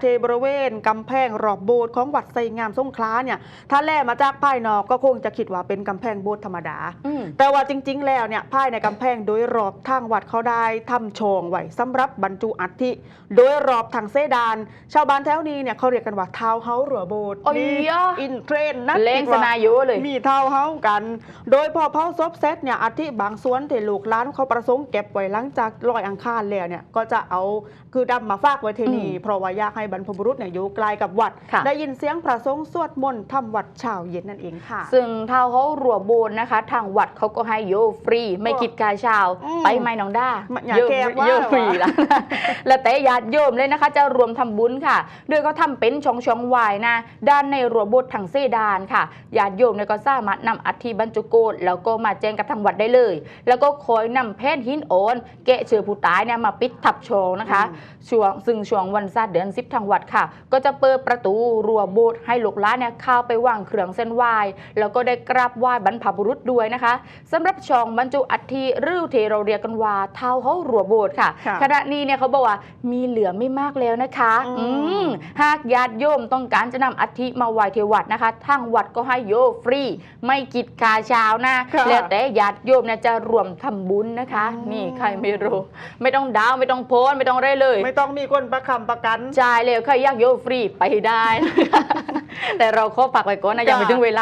เทบริเวณกำแพงรอบโบสถ์ของวัดไซงามสงขลาเนี่ยถ้าแล่มาจากภายนอกก็คงจะคิดว่าเป็นกำแพงโบสถ์ธรรมดาอืมแต่ว่าจริง ๆ แล้วเนี่ยภายในกำแพงโดยรอบทางวัดเขาได้ทำโชงไว้สำหรับบรรจุอัฐิโดยรอบทางเสดาน ชาวบ้านแถวนี้เนี่ยเขาเรียกกันว่าทาวน์เฮาส์หรือโบสถ์โอ้ยนี่อะอินเทรนด์นะเล่งคิดสว่านาโยเลยมีเท่าเฮากัน โดยพอเผาศพเสร็จเนี่ยอาทิบางส่วนที่ลูกหล้านเขาประสงค์เก็บไว้หลังจากลอยอังคารแล้วเนี่ยก็จะเอาคือดำมาฝากไว้ที่นี่อืมเพราะว่าอยากให้บรรพบุรุษเนี่ยอยู่ไกลกับวัดค่ะได้ยินเสียงพระสงฆ์สวดมนต์ทำวัดเช้าเย็นนั่นเองค่ะ ซึ่งเท่าเขารัวโบนนะคะ ทางวัดเขาก็ให้โยฟรี ไม่คิดกาชาวอืมไปไหมน้องด้าอย่าโยแกล้งว่าโยฟรีละและแต่ญาติโยมเลยนะคะ จะรวมทำบุญค่ะ โดยเขาทำเป็นช่องช่องๆวายนะ ด้านในรัวโบสถ์ทางเซดานค่ะญาติโยมเนี่ยก็สามารถนำอัฐิบรรจุโกดแล้วก็มาแจ้งกับทางวัดได้เลย แล้วก็คอยนำแผ่นหินโอนแกะเชือผู้ตายเนี่ยมาปิดทับโชงนะคะอืมช่วงซึ่งช่วงวันศาสตร์เดือนสิบทางวัดค่ะ ก็จะเปิดประตูรัวโบสถ์ให้ลูกหลานเนี่ยเข้าไปวางเครื่องเส้นไหว้แล้วก็ได้กราบไหว้บรรพบุรุษด้วยนะคะสำหรับช่องบรรจุอัฐิหรือที่เราเรียกกันว่าเท้าเขารัวโบสถ์ค่ะค่ะขณะนี้เนี่ยเขาบอกว่ามีเหลือไม่มากแล้วนะคะอืมอืมหากญาติโยมต้องการจะนำอัฐิมาไหว้ที่วัดนะคะทางวัดก็ให้โยฟรี ไม่กิดกาเช้านะค่ะแล้วแต่ญาติโยมเนี่ยจะรวมทำบุญนะคะอืมนี่ใครไม่รู้ ไม่ต้องดาวน์ไม่ต้องโพสต์ไม่ต้องอะไรเลย ไม่ต้องมีคนประคำประกันจ่ายเลยใครอยากโยฟรีไปได้ แต่เราขอฝากไว้ก่อนนะยังไม่ถึงเวลา